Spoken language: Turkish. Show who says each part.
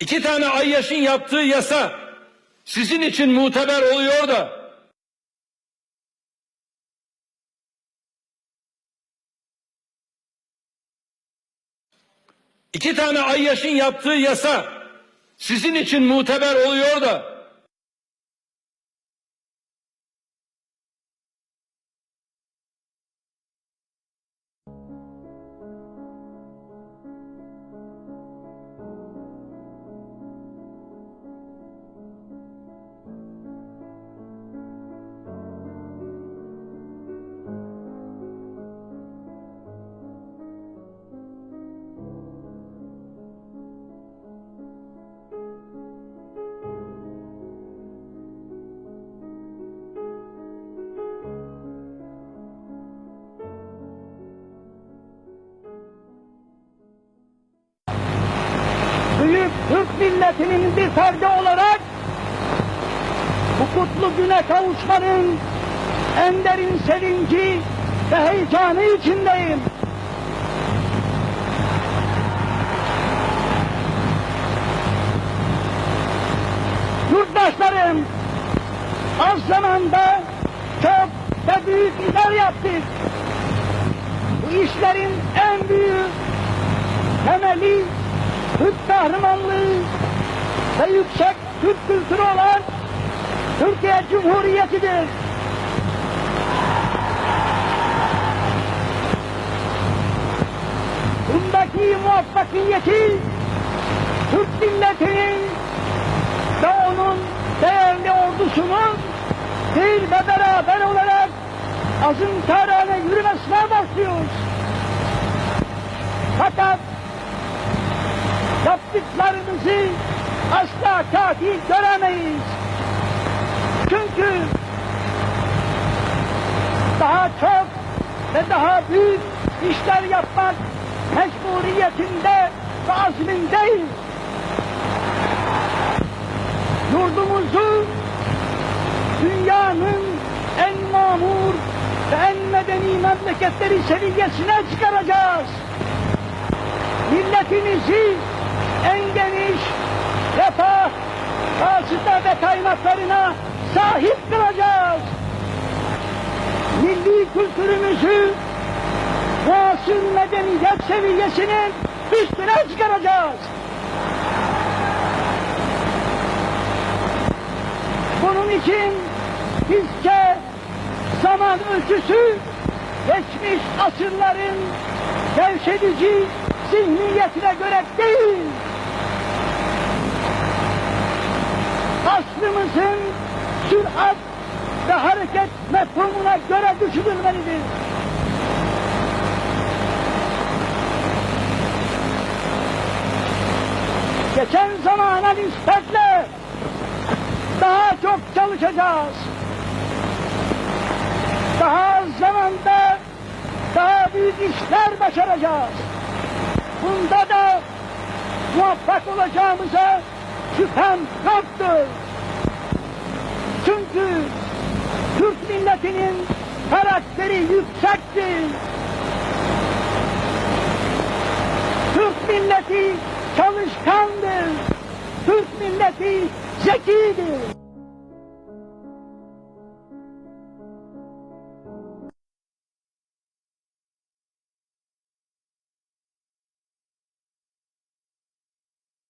Speaker 1: İki tane Ayyaş'ın yaptığı yasa sizin için muteber oluyor da. İki tane Ayyaş'ın yaptığı yasa sizin için muteber oluyor da
Speaker 2: büyük Türk milletinin bir ferdi olarak bu kutlu güne kavuşmanın en derin sevinci ve heyecanı içindeyim. Yurttaşlarım, az zamanda çok ve büyük işler yaptık. Bu işlerin en büyük temeli Türk kahramanlığı ve yüksek Türk kültürü olan Türkiye Cumhuriyeti'dir. Bundaki muvaffakiyeti Türk milletinin ve onun değerli ordusunun bir ve beraber olarak azın tarihine yürümesine başlıyoruz. Fakat yaptıklarımızı asla katil göremeyiz. Çünkü daha çok ve daha büyük işler yapmak mecburiyetinde ve azmindeyiz. Yurdumuzu dünyanın en mamur ve en medeni memleketleri seviyesine çıkaracağız milletimizi en geniş refah, hasıta ve kaynaklarına sahip kılacağız. Milli kültürümüzü muasır medeniyet seviyesinin üstüne çıkaracağız. Bunun için bizce zaman ölçüsü geçmiş asırların gevşedici zihniyetine göre değil, aslımızın sürat ve hareket mefhumuna göre düşünülmelidir. Geçen zamana nispetle daha çok çalışacağız. Daha az zamanda daha büyük işler başaracağız. Bunda da muvaffak olacağımıza şüphem yoktur. Çünkü Türk milletinin karakteri yüksektir. Türk milleti çalışkandır. Türk milleti zekidir.